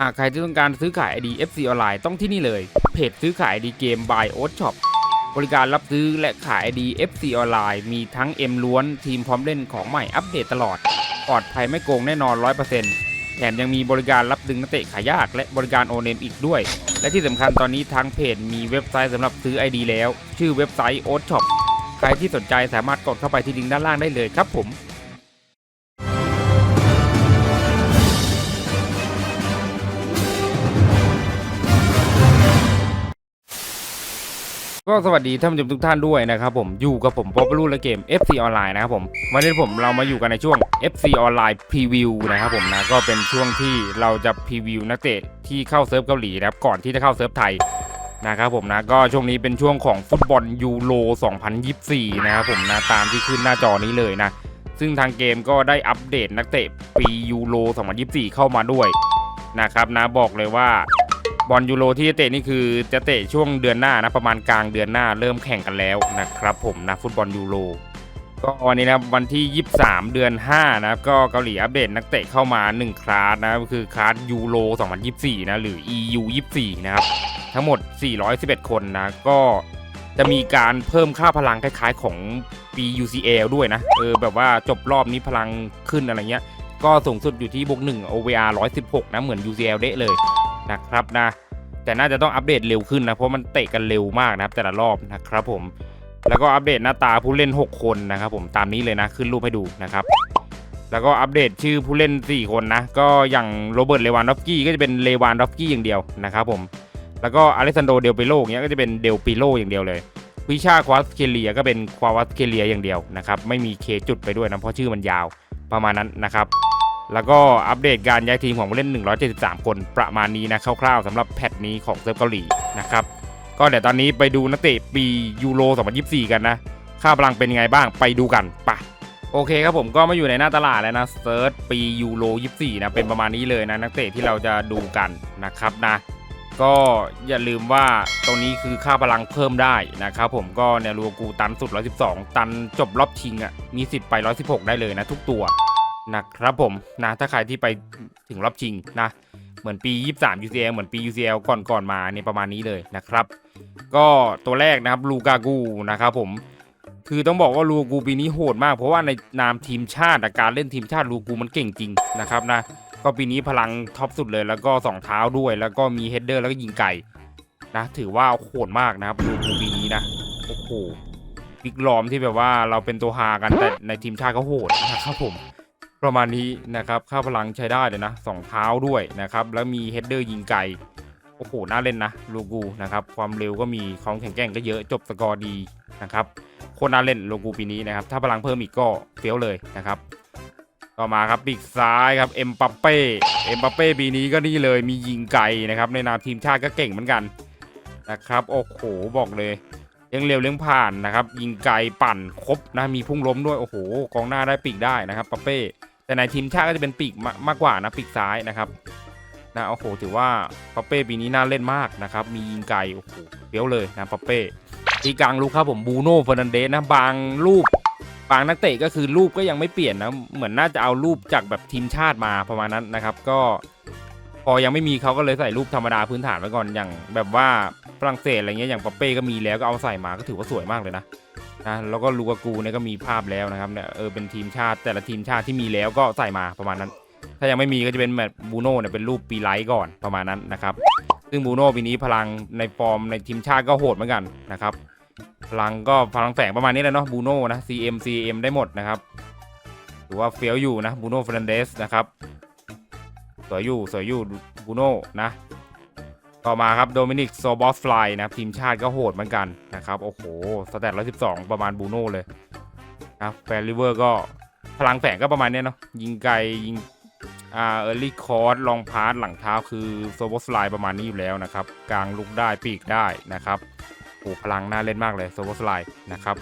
หากใครที่ต้องการซื้อขาย ID FC ออนไลน์ต้องที่นี่เลย เพจซื้อขาย ID เกม by o Shop บริการรับซื้อและขาย ID FC ออนไลน์มีทั้ง M ล้วนทีมพร้อมเล่นของใหม่อัปเดตตลอด ปลอดภัยไม่โกงแน่นอน 100%แถมยังมีบริการรับดึงนักเตะขายยากและบริการโอเนมอีกด้วย และที่สำคัญตอนนี้ทางเพจมีเว็บไซต์สำหรับซื้อ ID แล้ว ชื่อเว็บไซต์ o Shop ใครที่สนใจสามารถกดเข้าไปที่ลิงก์ด้านล่างได้เลยครับผม ก็สวัสดีท่านผู้ชมทุกท่านด้วยนะครับผมอยู่กับผมป๊อปลูและเกม FC ออนไลน์นะครับผมวันนี้ผมเรามาอยู่กันในช่วง FC ออนไลน์พรีวิวนะครับผมนะก็เป็นช่วงที่เราจะพรีวิวนักเตะที่เข้าเซิร์ฟเกาหลีนะครับก่อนที่จะเข้าเซิร์ฟไทยนะครับผมนะก็ช่วงนี้เป็นช่วงของฟุตบอลยูโร 2024 นะครับผมนะตามที่ขึ้นหน้าจอนี้เลยนะ ซึ่งทางเกมก็ได้อัปเดตนักเตะปียูโร 2024 เข้ามาด้วยนะครับนะบอกเลยว่า บอลยูโรที่จะเตะนี่คือจะเตะช่วงเดือนหน้านะประมาณกลางเดือนหน้าเริ่มแข่งกันแล้วนะครับผมนะฟุตบอลยูโรก็วันนี้นะวันที่ 23 เดือน 5 นะก็เกาหลีอัปเดตนักเตะเข้ามา 1 คลาสนะคือคลาสยูโร 2024 นะหรือ EU 24 นะครับ ทั้งหมด 411 คนนะ ก็จะมีการเพิ่มค่าพลังคล้ายๆของปี UCL ด้วยนะ เออ แบบว่าจบรอบนี้พลังขึ้นอะไรเงี้ย ก็สูงสุดอยู่ที่บวก1 OVR 116 นะ เหมือน UCL เดะเลย นะครับนะ แต่น่าจะต้องอัปเดตเร็วขึ้นนะเพราะมันเตะกันเร็วมากนะครับ แต่ละรอบนะครับผมแล้วก็อัปเดตหน้าตาผู้เล่น 6 คนนะครับผมตามนี้เลยนะขึ้นรูปให้ดูนะครับแล้วก็อัปเดตชื่อผู้เล่น 4 คนนะก็อย่างโรเบิร์ตเลวานดอฟกี้ก็จะเป็นเลวานดอฟกี้อย่างเดียวนะครับผมแล้วก็อเล็กซานโดเดลเปโลเงี้ยก็จะเป็นเดลปิโลอย่างเดียวเลยวิชาควาสเคเลียก็เป็นควาสเคเลียอย่างเดียวนะครับไม่มีเคจุดไปด้วยนะเพราะชื่อมันยาวประมาณนั้นนะครับ แล้วก็อัปเดตการย้ายทีมของผู้เล่น 173 คนประมาณนี้นะคร่าวๆสำหรับแพทนี้ของเซิร์ฟเกาหลีนะครับก็เดี๋ยวตอนนี้ไปดูนักเตะปียูโร 2024 กันนะ ค่าพลังเป็นยังไงบ้างไปดูกันปะโอเคครับผมก็มาอยู่ในหน้าตลาดแล้วนะเซิร์ชปียูโร 24 นะ เป็นประมาณนี้เลยนะ นักเตะที่เราจะดูกันนะครับนะ ก็อย่าลืมว่าตรงนี้คือค่าพลังเพิ่มได้นะครับผมก็เนี่ยรูกูตันสุด 112 ตันจบรอบชิงอะมีสิทธิ์ไป 116 ได้เลยนะทุกตัว นะครับผมนะถ้าใครที่ไปถึงรอบชิงนะเหมือนปี 23 UCL เหมือนปี UCL ก่อนก่อนๆมาเนี่ยประมาณนี้เลยนะครับ ก็ตัวแรกนะครับลูกากูนะครับผมคือต้องบอกว่าลูกูปีนี้โหดมาก เพราะว่าในนามทีมชาติอะการเล่นทีมชาติลูกูมันเก่งจริงนะครับนะก็ปีนี้พลังท็อปสุดเลยแล้วก็สองเท้าด้วย แล้วก็มีเฮดเดอร์แล้วก็ยิงไก่นะถือว่าโหดมากนะครับลูกูปีนี้นะโอ้โหบิ๊กลอมที่แบบว่าเราเป็นตัวฮากันแต่ในทีมชาติก็โหดนะครับผม ประมาณนี้นะครับ ค่าพลังใช้ได้เลยนะสองเท้าด้วยนะครับ แล้วมีเฮดเดอร์ยิงไก่โอ้โห น่าเล่นนะลูกูนะครับ ความเร็วก็มีความแข็งแกร่งก็เยอะ จบสกอร์ดีนะครับ โคตรน่าเล่นลูกูปีนี้นะครับ ถ้าพลังเพิ่มอีกก็เฟี้ยวเลยนะครับ ต่อมาครับปีกซ้ายครับ เอ็มปัปเป้ เอ็มปัปเป้ปีนี้ก็นี่เลย มียิงไกลนะครับ ในนามทีมชาติก็เก่งเหมือนกันนะครับ โอ้โห บอกเลยเลี้ยงเร็วเลี้ยงผ่านนะครับ ยิงไกลปั่นครบนะ มีพุ่งล้มด้วย โอ้โห กองหน้าได้ปีกได้นะครับปัปเป้ แต่ในทีมชาติก็จะเป็นปีกมามากกว่านะปีกซ้ายนะครับนะโอ้โหถือว่าปาเป้ปีนี้น่าเล่นมากนะครับมียิงไกลโอ้โหเฟี้ยวเลยนะปาเป้ทีกลางลูกครับผมบูโน่เฟอร์นันเดสนะบางรูปบางนักเตะก็คือรูปก็ยังไม่เปลี่ยนนะเหมือนน่าจะเอารูปจากแบบทีมชาติมาประมาณนั้นนะครับ ก็พอยังไม่มีเขาก็เลยใส่รูปธรรมดาพื้นฐานไว้ก่อนอย่างแบบว่าฝรั่งเศสอะไรเงี้ยอย่างปาเป้ก็มีแล้วก็เอาใส่มาก็ถือว่าสวยมากเลยนะ นะแล้วก็ลูกากูเนี่ยก็มีภาพแล้วนะครับเนี่ยเออเป็นทีมชาติแต่ละทีมชาติที่มีแล้วก็ใส่มาประมาณนั้น ถ้ายังไม่มีก็จะเป็นแบบบูโน่เนี่ยเป็นรูปปีไลท์ก่อนประมาณนั้นนะครับซึ่งบูโน่ปีนี้พลังในฟอร์มในทีมชาติก็โหดเหมือนกันนะครับพลังก็พลังแฝงประมาณนี้แหละเนาะบูโน่นะ CM CM ได้หมดนะครับถือว่าเฟี้ยวอยู่นะบูโน่เฟรนเดสนะครับสวยอยู่สวยอยู่บูโน่นะ ต่อมาครับโดมินิกโซบอสฟลายนะทีมชาติก็โหดเหมือนกันนะครับ โอ้โห สแตท112ประมาณบูโน่เลยนะแฟนริเวอร์ก็พลังแฝงก็ประมาณเนี้ยเนาะยิงไกลยิงอ่าเออร์ลี่คอร์สลองพาร์ทหลังเท้าคือโซโบสไลประมาณนี้อยู่แล้วนะครับ กลางลุกได้ปีกได้นะครับโอ้พลังน่าเล่นมากเลยโซโบสไลนะครับ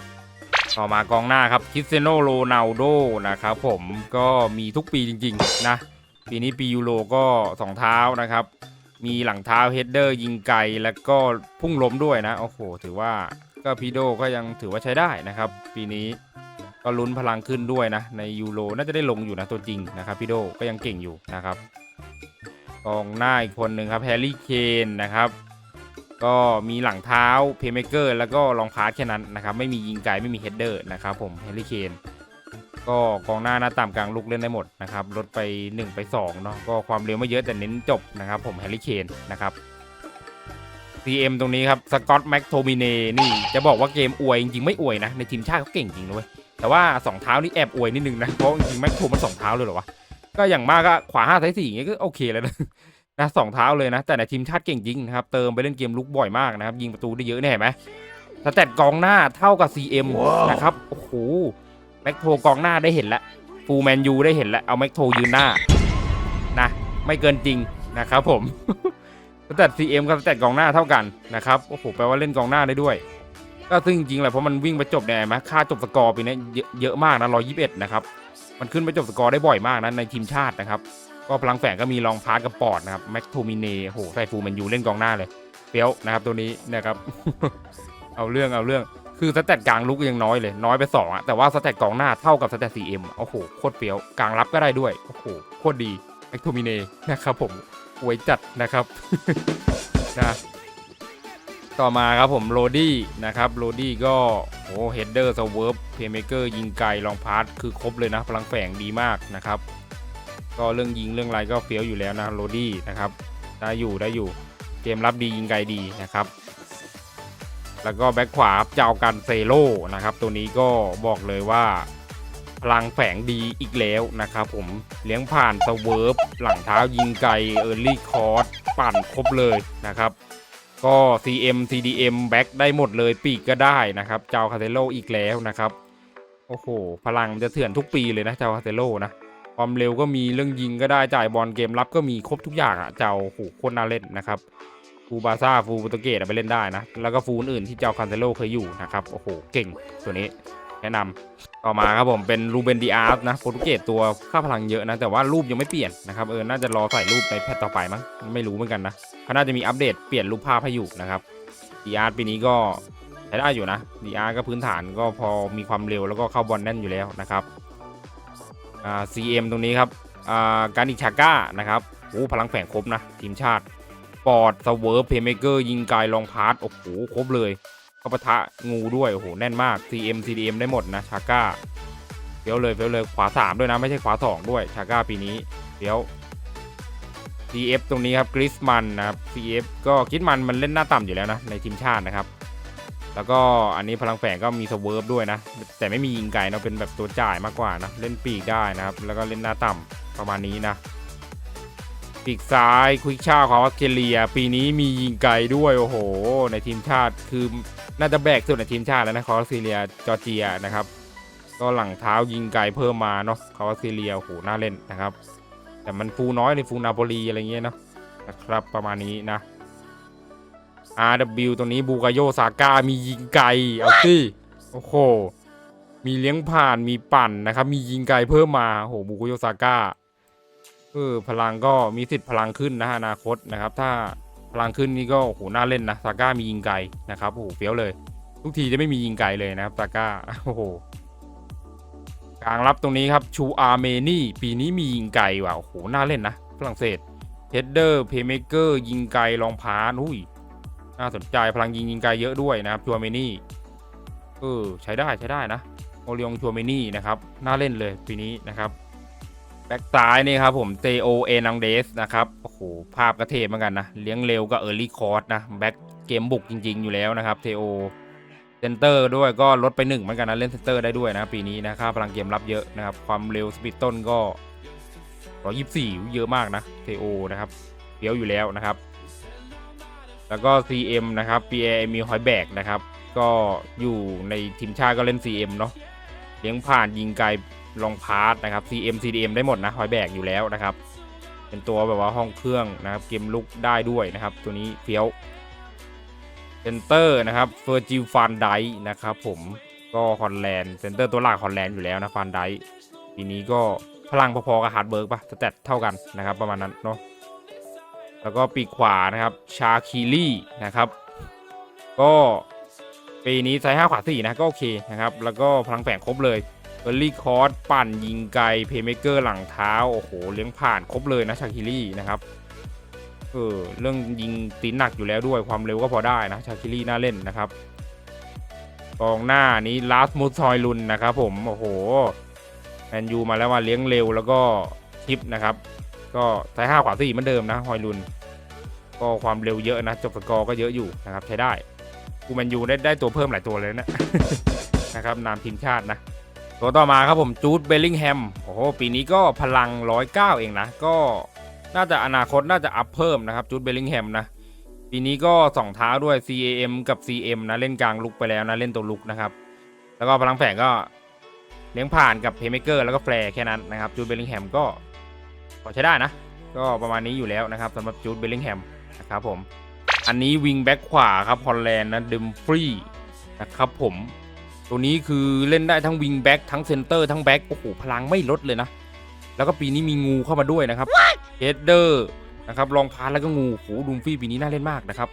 ต่อมากองหน้าครับคริสเซโนโรนัลโดนะครับผมก็มีทุกปีจริง ๆ นะ ปีนี้ปียูโรก็สองเท้านะครับ มีหลังเท้าเฮดเดอร์ยิงไกลแล้วก็พุ่งล้มด้วยนะ โอ้โห ถือว่าก็พีโดก็ยังถือว่าใช้ได้นะครับ ปีนี้ก็ลุ้นพลังขึ้นด้วยนะ ในยูโรน่าจะได้ลงอยู่นะตัวจริงนะครับพีโดก็ยังเก่งอยู่นะครับกองหน้าอีกคนหนึ่งครับแฮร์รี่เคนนะครับ ก็มีหลังเท้าเพย์เมเกอร์แล้วก็รองพาสแค่นั้นนะครับ ไม่มียิงไกลไม่มีเฮดเดอร์นะครับผมแฮร์รี่เคน ก็กองหน้าหน้าต่ำกลางลุกเล่นได้หมดนะครับลดไป 1 ไป2เนาะก็ความเร็วไม่เยอะแต่เน้นจบนะครับ ผมแฮร์รี่เคนนะครับ CM ตรงนี้ครับสกอตแม็กโทมิเนนี่จะบอกว่าเกมอวยจริงๆไม่อวยนะ ในทีมชาติเขาเก่งจริงด้วยแต่ว่า 2 เท้านี่แอบอวยนิดนึงนะเพราะจริงๆแม็กโทมันสองเท้าเลยเหรอวะก็อย่างมากก็ขวาห้าซ้ายสี่อย่างเงี้ยก็โอเคแล้วนะนะสองเท้าเลยนะ แต่ในทีมชาติเก่งจริงนะครับเติมไปเล่นเกมลุกบ่อยมากนะครับยิงประตูได้เยอะเนี่ยเห็นไหมสแตทกองหน้าเท่ากับ CM นะครับโอ้โห แม็กโทกองหน้าได้เห็นแล้วฟูแมนยูได้เห็นแล้วเอาแม็กโทยืนหน้านะไม่เกินจริงนะครับผมสแตท CM กับสแตทกองหน้าเท่ากันนะครับโอ้โหแปลว่าเล่นกองหน้าได้ด้วย ก็ซึ่งจริงๆแหละเพราะมันวิ่งไปจบเนี่ยไหมค่าจบสกอร์ปีนี้เยอะเยอะมากนะ121นะครับมันขึ้นไปจบสกอร์ได้บ่อยมากนะในทีมชาตินะครับก็พลังแฝงก็มีรองพาร์ทกับปอดนะครับแม็กโทมิเน่โหใส่ฟูแมนยูเล่นกองหน้าเลยเฟี้ยวนะครับตัวนี้นะครับเอาเรื่องเอาเรื่อง คือสแตทกลางลุกยังน้อยเลยน้อยไปสองอะแต่ว่าสแตทกองหน้าเท่ากับสแตท 4M โอ้โหโคตรเฟี้ยวกลางรับก็ได้ด้วยโอ้โหโคตรดีแม็กโทมิเน่นะครับผมอวยจัดนะครับนะต่อมาครับผมโรดี้นะครับโรดี้ก็โอ้เฮดเดอร์สเวิร์ฟเพย์เมเกอร์ยิงไกลลองพาร์ทคือครบเลยนะพลังแฝงดีมากนะครับ ก็เรื่องยิงเรื่องไรก็เฟี้ยวอยู่แล้วนะโรดี้นะครับได้อยู่ได้อยู่เกมรับดียิงไกลดีนะครับ แล้วก็แบ็คขวาครับเจ้ากันเซโลนะครับ ตัวนี้ก็บอกเลยว่าพลังแฝงดีอีกแล้วนะครับผมเลี้ยงผ่านสเวิร์ฟหลังเท้ายิงไกลเออร์ลี่คอร์สปั่นครบเลยนะครับ ก็ CM CDM แบ็คได้หมดเลยปีกก็ได้นะครับ เจ้าคาเซโลอีกแล้วนะครับ โอ้โห พลังจะเถื่อนทุกปีเลยนะเจ้าคาเซโลนะความเร็วก็มีเรื่องยิงก็ได้จ่ายบอลเกมรับก็มีครบทุกอย่างอะเจ้าโอ้โหโคตรน่าเล่นนะครับ ฟูบาซ่าฟูโปรตุเกสไปเล่นได้นะ แล้วก็ฟูอื่นที่เจ้าคาเซโลเคยอยู่นะครับ โอ้โห เก่งตัวนี้แนะนำต่อมาครับผมเป็นรูเบนดีอาร์สนะโปรตุเกสตัวค่าพลังเยอะนะ แต่ว่ารูปยังไม่เปลี่ยนนะครับเออน่าจะรอใส่รูปในแพทต่อไปมั้งไม่รู้เหมือนกันนะเขาน่าจะมีอัปเดตเปลี่ยนรูปภาพให้อยู่นะครับดีอาร์ปีนี้ก็ใช้ได้อยู่นะดีอาร์ก็พื้นฐานก็พอมีความเร็วแล้วก็เข้าบอลแน่นอยู่แล้วนะครับอ่า CM ตรงนี้ครับอ่าการิชาก้านะครับโอ้พลังแฝงครบนะทีมชาติ ปอดสเวิร์ฟเพย์เมเกอร์ยิงไกลลองพาร์ตโอ้โหครบเลยเข้าปะทะงูด้วยโอ้โหแน่นมาก CM CDM ได้หมดนะชาก้าเฟี้ยวเลยเฟี้ยวเลยขวา 3 ด้วยนะ ไม่ใช่ขวา 2 ด้วยชาก้าปีนี้เฟี้ยว CF ตรงนี้ครับกริสมันนะครับ CF ก็กริสมันมันเล่นหน้าต่ำอยู่แล้วนะ ในทีมชาตินะครับ แล้วก็อันนี้พลังแฝงก็มีสเวิร์ฟด้วยนะ แต่ไม่มียิงไกลนะเป็นแบบตัวจ่ายมากกว่านะ เล่นปีกได้นะครับ แล้วก็เล่นหน้าต่ำประมาณนี้นะ ปีกซ้ายควิกชาของออสเตรเลีย ปีนี้มียิงไกลด้วยโอ้โห ในทีมชาติคือน่าจะแบกสุดในทีมชาติแล้วนะของออสเตรเลียจอร์เจียนะครับก็หลังเท้ายิงไกลเพิ่มมาเนาะคาวาซิเลียโอ้โหน่าเล่นนะครับ แต่มันฟูน้อยในฟูนาโปลีอะไรเงี้ยเนาะนะครับประมาณนี้นะ RW ตรงนี้บูกาโยซาก้ามียิงไกลเอาสิโอ้โหมีเลี้ยงผ่านมีปั่นนะครับ มียิงไกลเพิ่มมาโอ้โหบูกาโยซาก้า เออพลังก็มีสิทธิ์พลังขึ้นนะอนาคตนะครับ ถ้าพลังขึ้นนี่ก็โอ้โหน่าเล่นนะซาก้ามียิงไกลนะครับโอ้โหเฟี้ยวเลย ทุกทีจะไม่มียิงไกลเลยนะครับซาก้าโอ้โหกลางรับตรงนี้ครับชูอาร์เมนี่ ปีนี้มียิงไกลว่ะโอ้โหน่าเล่นนะฝรั่งเศสเฮดเดอร์เพย์เมเกอร์ยิงไกลลองพานอุ้ยน่าสนใจพลังยิงยิงไกลเยอะด้วยนะครับชูอาร์เมนี่เออใช้ได้ใช้ได้นะโอเลียงชูอาร์เมนี่นะครับน่าเล่นเลยปีนี้นะครับ บ็กซ้ายนี่ครับผมเตโอเอนังเดสนะครับ โอ้โห ภาพกระเทศเหมือนกันนะ เลี้ยงเร็วก็เออร์ลี่คอร์สนะ แบ็กเกมบุกจริง ๆ อยู่แล้วนะครับเทโอเซนเตอร์ด้วยก็ลดไปหนึ่งเหมือนกันนะ เล่นเซนเตอร์ได้ด้วยนะ ปีนี้นะค่าพลังเกมรับเยอะนะครับ ความเร็วสปีดต้นก็124เยอะมากนะเทโอนะครับเฟี้ยวอยู่แล้วนะครับ แล้วก็ CM นะครับ PA มีหอยแบกนะครับ ก็อยู่ในทีมชาติก็เล่น CM เนาะเลี้ยงผ่านยิงไกล ลองพาร์ตนะครับ CM CDM ได้หมดนะหอยแบกอยู่แล้วนะครับ เป็นตัวแบบว่าห้องเครื่องนะครับเกมลุกได้ด้วยนะครับ ตัวนี้เฟี้ยวเซนเตอร์นะครับเฟอร์จิลฟันไดนะครับผมก็ฮอลแลนด์เซนเตอร์ตัวหลักฮอลแลนด์อยู่แล้วนะฟันไดปีนี้ก็พลังพอๆกับฮาร์ดเบิร์กปะสแตทเท่ากันนะครับ ประมาณนั้นเนาะแล้วก็ปีกขวานะครับชาคีลี่นะครับ ก็ปีนี้ไซส์ห้าขวาสี่นะก็โอเคนะครับ แล้วก็พลังแฝงครบเลย เบอร์ลี่คอร์สปั่นยิงไกลเพย์เมเกอร์หลังเท้า โอ้โห เลี้ยงผ่านครบเลยนะชาคิลี่นะครับเออเรื่องยิงตีนหนักอยู่แล้วด้วยความเร็วก็พอได้นะชาคิรีน่าเล่นนะครับกองหน้านี้ลาสมุสซอยลุนนะครับผมโอ้โหแมนยูมาแล้วมาเลี้ยงเร็วแล้วก็ชิปนะครับ ก็ใช้ห้าขวาสี่เหมือนเดิมนะฮอยลุน ก็ความเร็วเยอะนะ จบสกอร์ก็เยอะอยู่นะครับใช้ได้กูแมนยูได้ได้ตัวเพิ่มหลายตัวเลยนะนะครับนามทีมชาตินะ ตัวต่อมาครับผมจูดเบลลิงแฮมโอ้โหปีนี้ก็พลัง 109 เองนะ ก็น่าจะอนาคตน่าจะอัพเพิ่มนะครับจูดเบลลิงแฮมนะ ปีนี้ก็สองเท้าด้วย CAM กับ CM นะ เล่นกลางลุกไปแล้วนะ เล่นตัวลุกนะครับ แล้วก็พลังแฝงก็เลี้ยงผ่านกับเพย์เมเกอร์แล้วก็แฟร์แค่นั้นนะครับจูดเบลลิงแฮมก็พอใช้ได้นะ ก็ประมาณนี้อยู่แล้วนะครับสำหรับจูดเบลลิงแฮมนะครับผมอันนี้วิงแบ็กขวาครับฮอลแลนด์นะดึมฟรีนะครับผม ตัวนี้คือเล่นได้ทั้งวิงแบ็กทั้งเซนเตอร์ทั้งแบ็กโอ้โหพลังไม่ลดเลยนะ แล้วก็ปีนี้มีงูเข้ามาด้วยนะครับเฮดเดอร์นะครับรองพาแล้วก็งูโอ้โหดุมฟี่ปีนี้น่าเล่นมากนะครับ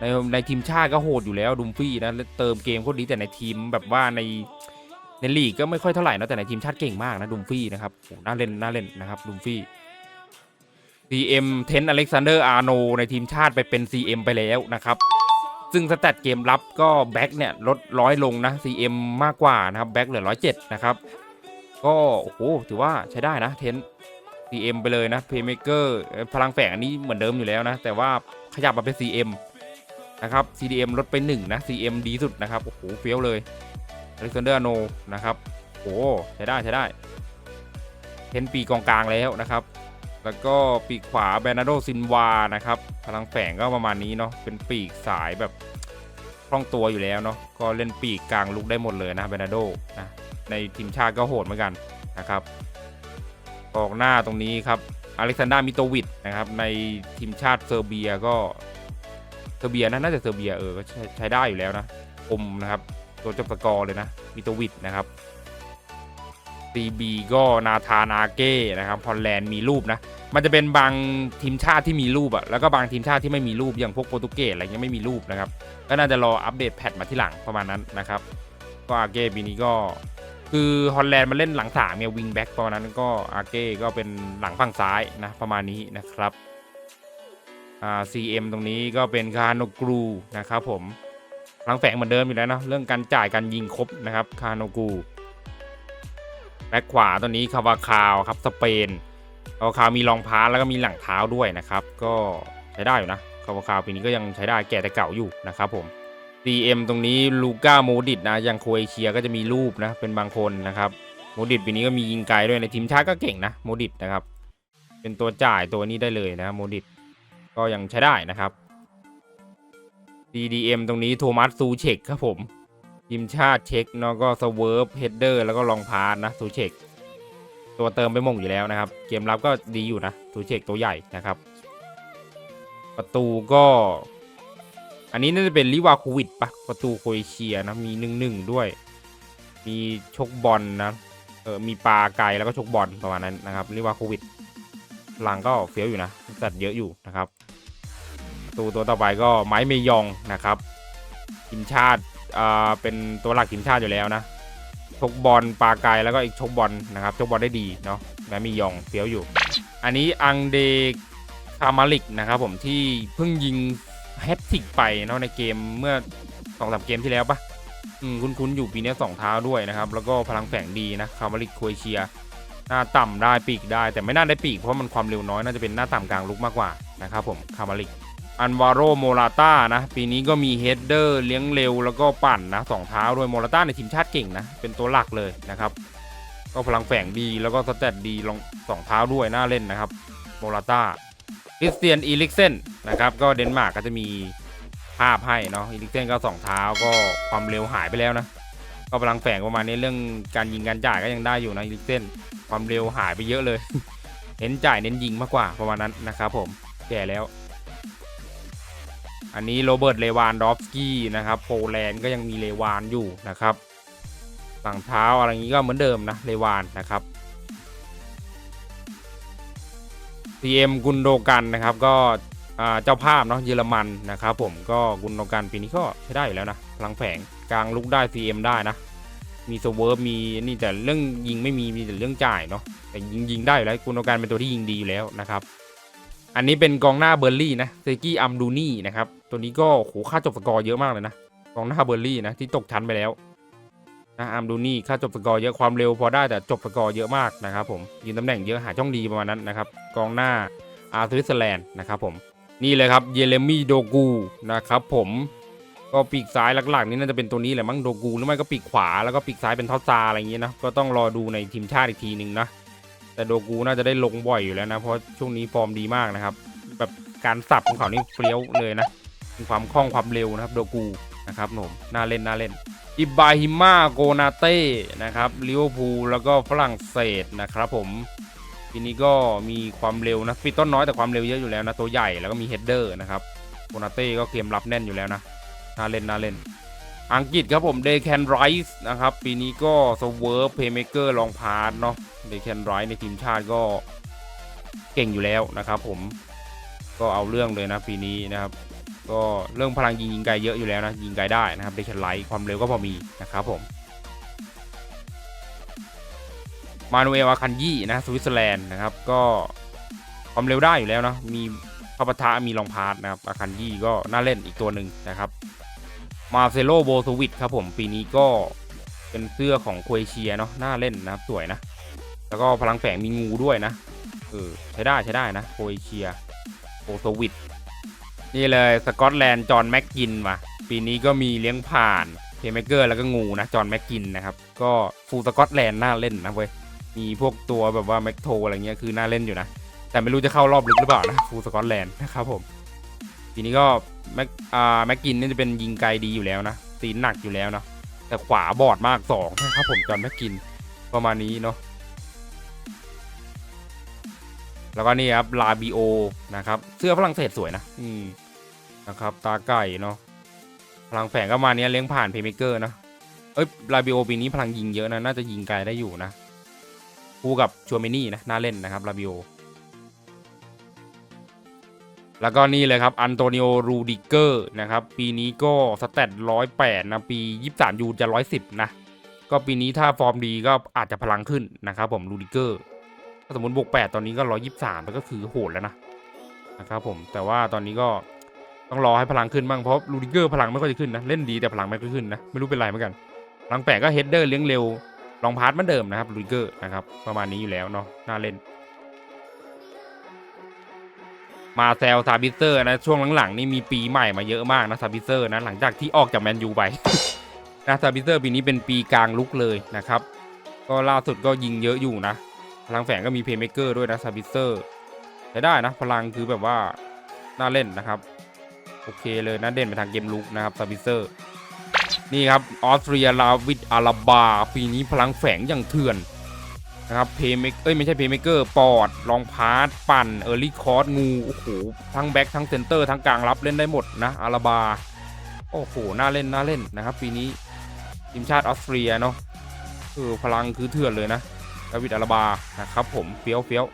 ในในทีมชาติก็โหดอยู่แล้วดุมฟี่นะแล้วเติมเกมโคตรดีแต่ในทีมแบบว่าในในลีกก็ไม่ค่อยเท่าไหร่นะแต่ในทีมชาติเก่งมากนะดุมฟี่นะครับโอ้โหน่าเล่นน่าเล่นนะครับดุมฟี่ CM เทนอเล็กซานเดอร์อาร์โนในทีมชาติไปเป็น CM ไปแล้วนะครับ ซึ่งสแตทเกมรับก็แบ็กเนี่ยลดร้อยลงนะ CM มากกว่านะครับแบ็กเหลือร้อยเจ็ดนะครับ ก็โอ้โหถือว่าใช้ได้นะเทน CM ไปเลยนะเพย์เมเกอร์พลังแฝงอันนี้เหมือนเดิมอยู่แล้วนะ แต่ว่าขยับมาเป็น CM นะครับ CDM ลดไป1นะ CM ดีสุดนะครับโอ้โหเฟี้ยวเลยอเล็กซานเดอร์โนนะครับโอ้ใช้ได้ใช้ได้เทนปีกองกลางแล้วนะครับ แล้วก็ปีกขวาเบรนาโดซินวานะครับ พลังแฝงก็ประมาณนี้เนาะเป็นปีกสายแบบคล่องตัวอยู่แล้วเนาะก็เล่นปีกกลางลุกได้หมดเลยนะเบรนาโดนะในทีมชาติก็โหดเหมือนกันนะครับกองหน้าตรงนี้ครับอเล็กซานดรามิโตวิดนะครับในทีมชาติเซอร์เบียก็เซอร์เบียนะน่าจะเซอร์เบียเออก็ใช้ใช้ได้อยู่แล้วนะอมนะครับตัวจบสกอร์เลยนะมิโตวิดนะครับ CB ก็นาธานอาเก้นะครับฮอลแลนด์มีรูปนะ มันจะเป็นบางทีมชาติที่มีรูปอะแล้วก็บางทีมชาติที่ไม่มีรูปอย่างพวกโปรตุเกสอะไรเงี้ยไม่มีรูปนะครับ ก็น่าจะรออัปเดตแพทมาที่หลังประมาณนั้นนะครับก็อาเก้ปีนี้ก็คือฮอลแลนด์มันเล่นหลังสามเนี่ยวิงแบ็กประมาณนั้นก็อาเก้ก็เป็นหลังฝั่งซ้ายนะประมาณนี้นะครับอ่า CM ตรงนี้ก็เป็นคาโนกรูนะครับผมหลังแฝงเหมือนเดิมอยู่แล้วเนอะเรื่องการจ่ายการยิงครบนะครับคาโนกู แบ็คขวาตัวนี้คาวาคาวครับสเปนคาวาคาวมีรองพาสแล้วก็มีหลังเท้าด้วยนะครับ ก็ใช้ได้อยู่นะคาวาคาวปีนี้ก็ยังใช้ได้แก่แต่เก่าอยู่นะครับผม CM ตรงนี้ลูก้าโมดิตนะยังโคเอเชียก็จะมีรูปนะเป็นบางคนนะครับโมดิตปีนี้ก็มียิงไกลด้วยในทีมชาติก็เก่งนะโมดิตนะครับ เป็นตัวจ่ายตัวนี้ได้เลยนะโมดิตก็ยังใช้ได้นะครับ CDM ตรงนี้โทมัสซูเชกครับผม ทีมชาติเช็คเนาะก็สเวิร์ฟเฮดเดอร์แล้วก็ลองพาสนะซูเชกตัวเติมไปมงอยู่แล้วนะครับ เกมรับก็ดีอยู่นะซูเชกตัวใหญ่นะครับ ประตูก็ อันนี้น่าจะเป็นลิวาคูวิดปะประตูโคเอเชียนะมีหนึ่งหนึ่งด้วย มีชกบอลนะเออมีปลาไก่แล้วก็ชกบอลประมาณนั้นนะครับลิวาคูวิดหลังก็เฟี้ยวอยู่นะจัดเยอะอยู่นะครับประตูตัวต่อไปก็ไม้เมยองนะครับทีมชาติ เป็นตัวหลักทีมชาติอยู่แล้วนะชกบอลปาไกลแล้วก็อีกชกบอลนะครับชกบอลได้ดีเนาะและมียองเฟี้ยวอยู่ อันนี้อังเดคามาลิกนะครับผมที่เพิ่งยิงแฮตทริกไปเนาะในเกมเมื่อสองสามเกมที่แล้วปะอืมคุ้นๆอยู่ปีนี้สองเท้าด้วยนะครับ แล้วก็พลังแฝงดีนะคามาลิกโครเอเชียหน้าต่ำได้ปีกได้ แต่ไม่น่าได้ปีกเพราะมันความเร็วน้อยน่าจะเป็นหน้าต่ำกลางลุกมากกว่านะครับผมคามาลิก อันวาโรโมราต้านะปีนี้ก็มีเฮดเดอร์เลี้ยงเร็วแล้วก็ปั่นนะสองเท้าด้วยโมราต้าในทีมชาติเก่งนะ เป็นตัวหลักเลยนะครับ ก็พลังแฝงดีแล้วก็สเตตดีลองสองเท้าด้วยน่าเล่นนะครับโมราต้าคริสเตียนอีลิกเซนนะครับก็เดนมาร์กก็จะมีภาพให้เนาะอีลิกเซนก็สองเท้าก็ความเร็วหายไปแล้วนะก็พลังแฝงประมาณนี้เรื่องการยิงการจ่ายก็ยังได้อยู่นะอีลิกเซนความเร็วหายไปเยอะเลยเน้นจ่ายเน้นยิงมากกว่าประมาณนั้นนะครับผมแก่แล้ว อันนี้โรเบิร์ตเลวานดอฟสกี้นะครับโปแลนด์ก็ยังมีเลวานอยู่นะครับหลังเท้าอะไรอย่างนี้ก็เหมือนเดิมนะเลวานนะครับ CM กุนโดกันนะครับก็เจ้าภาพเนาะเยอรมันนะครับผมก็กุนโดกันปีนี้ก็ใช้ได้อยู่แล้วนะพลังแฝงกลางลุกได้ CM ได้นะ มีโซเวิร์ฟมีนี่แต่เรื่องยิงไม่มีมีแต่เรื่องจ่ายเนาะแต่ยิงยิงได้อยู่แล้วกุนโดกันเป็นตัวที่ยิงดีอยู่แล้วนะครับ อันนี้เป็นกองหน้าเบอร์ลี่นะเซกี้อัมดูนี่นะครับ ตัวนี้ก็โหค่าจบสกอร์เยอะมากเลยนะ กองหน้าเบอร์ลี่นะที่ตกชั้นไปแล้วนะอัมดูนี่ค่าจบสกอร์เยอะความเร็วพอได้แต่จบสกอร์เยอะมากนะครับผมยืนตำแหน่งเยอะหาช่องดีประมาณนั้นนะครับกองหน้าอาร์สวิตเซอร์แลนด์นะครับผมนี่เลยครับเยเรมี่โดกูนะครับผมก็ปีกซ้ายหลักๆนี่น่าจะเป็นตัวนี้แหละมั้งโดกูหรือไม่ก็ปีกขวาแล้วก็ปีกซ้ายเป็นทอสซาอะไรอย่างเงี้ยนะก็ต้องรอดูในทีมชาติอีกทีหนึ่งนะ แต่โดกูน่าจะได้ลงบ่อยอยู่แล้วนะ เพราะช่วงนี้ฟอร์มดีมากนะครับ แบบการสับของเขานี่เปรี้ยวเลยนะความคล่องความเร็วนะครับโดกูนะครับผมน่าเล่นน่าเล่นอิบาฮิมาโกนาเต้นะครับลิเวอร์พูลแล้วก็ฝรั่งเศสนะครับผมปีนี้ก็มีความเร็วนะฟีต้นน้อยแต่ความเร็วเยอะอยู่แล้วนะตัวใหญ่แล้วก็มีเฮดเดอร์นะครับโกนาเต้ก็เกมรับแน่นอยู่แล้วนะน่าเล่นน่าเล่น อังกฤษครับผมเด c แคนไรส์นะครับ ปีนี้ก็สเวิร์เพย์เมเกอร์ลองพาร์เนาะเด c แคนไรส์ในทีมชาติก็เก่งอยู่แล้วนะครับผมก็เอาเรื่องเลยนะปีนี้นะครับ ก็เรื่องพลังยิงยิงไกลเยอะอยู่แล้วนะ ยิงไกลได้นะครับเด c แคนไรส์ความเร็วก็พอมีนะครับผมมานูเอลอาคันยี่นะสวิตเซอร์แลนด์นะครับ ก็ความเร็วได้อยู่แล้วนะมีพาปะทะมีลองพาร์นะครับอาคันยี่ก็น่าเล่นอีกตัวหนึ่งนะครับ มาเซโลโบสวิตครับผมปีนี้ก็เป็นเสื้อของโคเอเชียเนาะน่าเล่นนะครับสวยนะ แล้วก็พลังแฝงมีงูด้วยนะเออใช้ได้ใช้ได้นะโคเอเชียโบสวิตนี่เลยสกอตแลนด์จอห์นแม็กกินว่ะปีนี้ก็มีเลี้ยงผ่านเพย์เมเกอร์แล้วก็งูนะจอห์นแม็กกินนะครับก็ฟูสกอตแลนด์น่าเล่นนะเว้ยมีพวกตัวแบบว่าแม็กโทอะไรเงี้ยคือน่าเล่นอยู่นะแต่ไม่รู้จะเข้ารอบลึกหรือเปล่านะฟูสกอตแลนด์นะครับผม ทีนี้ก็แม็กอ่าแม็กกินนี่จะเป็นยิงไกลดีอยู่แล้วนะตีนหนักอยู่แล้วเนาะแต่ขวาบอดมากสองนะครับผมจอนแม็กกินประมาณนี้เนาะแล้วก็นี่ครับลาบิโอนะครับเสื้อฝรั่งเศสสวยนะอืมนะครับ ตาไก่เนาะพลังแฝงก็มาเนี้ยเลี้ยงผ่านเพย์เมเกอร์นะเอ้ยลาบิโอปีนี้พลังยิงเยอะนะน่าจะยิงไกลได้อยู่นะคู่กับชัวเมนี่นะน่าเล่นนะครับลาบิโอ แล้วก็นี่เลยครับอันโตนิโอรูดิเกอร์นะครับปีนี้ก็สแตทร้อยแปดนะปี 23ยูจะ110นะก็ปีนี้ถ้าฟอร์มดีก็อาจจะพลังขึ้นนะครับผมรูดิเกอร์ถ้าสมมติบวก8ตอนนี้ก็123แล้วก็คือโหดแล้วนะนะครับผมแต่ว่าตอนนี้ก็ต้องรอให้พลังขึ้นบ้างเพราะรูดิเกอร์พลังไม่ค่อยจะขึ้นนะเล่นดีแต่พลังไม่ค่อยขึ้นนะไม่รู้เป็นไรเหมือนกันพลังแปดก็เฮดเดอร์เลี้ยงเร็วลองพาร์ทเหมือนเดิมนะครับรูดิเกอร์นะครับประมาณนี้อยู่แล้วเนาะน่าเล่น มาแซลซาบิเซอร์นะช่วงหลังๆนี่มีปีใหม่มาเยอะมากนะซาบิเซอร์นะหลังจากที่ออกจากแมนยูไปนะซาบิเซอร์ปีนี้เป็นปีกลางลุกเลยนะครับ ก็ล่าสุดก็ยิงเยอะอยู่นะ พลังแฝงก็มีเพย์เมเกอร์ด้วยนะซาบิเซอร์ใช้ได้นะ พลังคือแบบว่าน่าเล่นนะครับ โอเคเลยนะเด่นไปทางเกมลุกนะครับซาบิเซอร์นี่ครับออสเตรียลาวิดอาราบาปีนี้พลังแฝงอย่างเถื่อน นะครับเพย์เมกเอ้ยไม่ใช่เพย์เมเกอร์ปอดลองพาร์ตปั่นเออร์ลี่คอร์สงูโอ้โหทั้งแบ็คทั้งเซนเตอร์ทั้งกลางรับเล่นได้หมดนะอาราบาโอ้โหน่าเล่นน่าเล่นนะครับ ปีนี้ทีมชาติออสเตรียเนาะเออพลังคือเถื่อนเลยนะดาวิดอาราบานะครับผมเฟี้ยวเฟี้ยว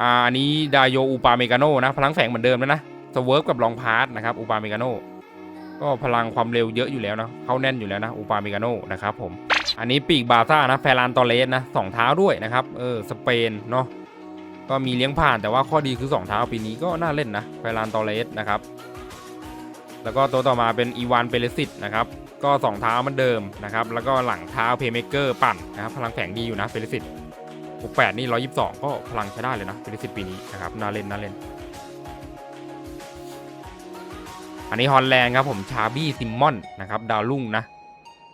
อันนี้ดายโยอูปาเมกาโนนะพลังแฝงเหมือนเดิมแล้วนะสเวิร์ฟกับลองพาร์ตนะครับอูปาเมกาโนก็พลังความเร็วเยอะอยู่แล้วนะ เข้าแน่นอยู่แล้วนะ อูปาเมกาโนนะครับผม อันนี้ปีกบาซ่านะ แฟรานตอเลสนะสองเท้าด้วยนะครับ เออ สเปนเนาะ ก็มีเลี้ยงผ่านแต่ว่าข้อดีคือสองเท้าปีนี้ก็น่าเล่นนะ แฟรานตอเลสนะครับ แล้วก็ตัวต่อมาเป็นอีวานเปเลสิตนะครับ ก็สองเท้าเหมันเดิมนะครับ แล้วก็หลังเท้าเพย์เมเกอร์ปั่นนะครับ พลังแฝงดีอยู่นะ เปเลสิตหกแปดนี่ร้อยิบสองก็พลังใช้ได้เลยนะ เปเลสิตปีนี้นะครับ น่าเล่น น่าเล่น อันนี้ฮอลแลนด์ครับผม ชาบี้ซิมมอนนะครับ ดาวรุ่งนะ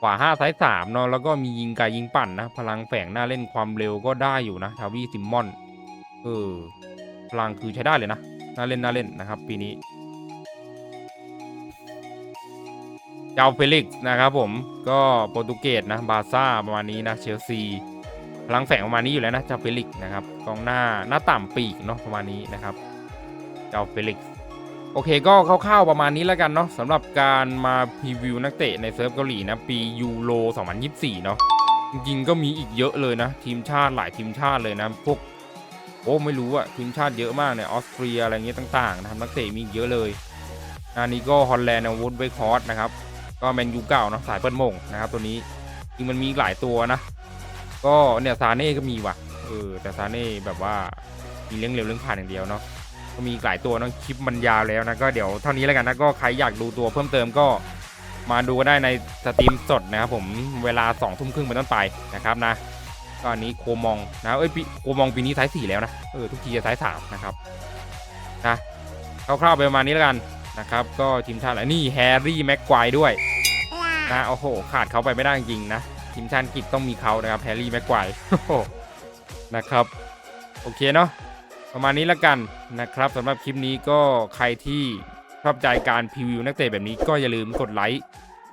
ขวาห้าซ้ายสามเนาะแล้วก็มียิงไกลยิงปั่นนะ พลังแฝงหน้าเล่นความเร็วก็ได้อยู่นะทาวีซิมมอนเออพลังคือใช้ได้เลยนะน่าเล่นน่าเล่นนะครับ ปีนี้เจ้าเฟลิกซ์นะครับผมก็โปรตุเกสนะบาซ่าประมาณนี้นะเชลซีพลังแฝงประมาณนี้อยู่แล้วนะเจ้าเฟลิกซ์นะครับกองหน้าหน้าต่ำปีกเนาะประมาณนี้นะครับเจ้าเฟลิกซ โอเคก็คร่าวๆประมาณนี้แล้วกันเนาะสำหรับการมาพรีวิวนักเตะในเซิร์ฟเกาหลีนะ ปียูโร 2024 เนาะจริงๆก็มีอีกเยอะเลยนะ ทีมชาติหลายทีมชาติเลยนะ พวก โอ้ไม่รู้อะทีมชาติเยอะมากเนี่ยออสเตรียอะไรเงี้ยต่างๆนะครับนักเตะมีเยอะเลยอันนี้ก็ฮอลแลนด์วูดเวคอร์สนะครับก็แมนยูเก่าเนาะสายเปิ้ลมงนะครับตัวนี้จริงมันมีหลายตัวนะ ก็เนี่ยซาเน่ก็มีว่ะเออแต่ซาเน่แบบว่ามีเลี้ยงเร็วเลี้ยงผ่านอย่างเดียวเนาะ มีอีกหลายตัวเนาะคลิปมันยาวแล้วนะก็เดี๋ยวเท่านี้แล้วกันนะก็ใครอยากดูตัวเพิ่มเติมก็มาดูก็ได้ในสตรีมสดนะครับผมเวลา2องทุ่มครึ่งเป็นต้นไปนะครับนะก็อันนี้โคมองนะเอ้ยโคมองปีนี้ไซส์สี่แล้วนะเออทุกทีจะไซส์สามนะครับนะคร่าวๆไปประมาณนี้แล้วกันนะครับ ก็ทีมชาติอะไรนี่แฮร์รี่แม็กควายด้วยนะโอ้โห ขาดเขาไปไม่ได้จริงนะทีมชาติอังกฤษต้องมีเขานะครับแฮร์รี่แม็กควายนะครับ โอเคเนาะ ประมาณนี้ละกันนะครับสำหรับคลิปนี้ก็ใครที่ชอบใจการพรีวิวนักเตะแบบนี้ก็อย่าลืมกดไลค์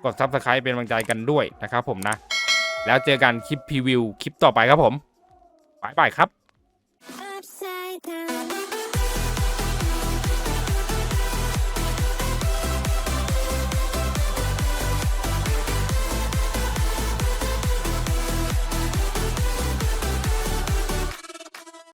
กด Subscribe เป็นกำลังใจกันด้วยนะครับผมนะ แล้วเจอกันคลิปพรีวิวคลิปต่อไปครับผมบายบายครับ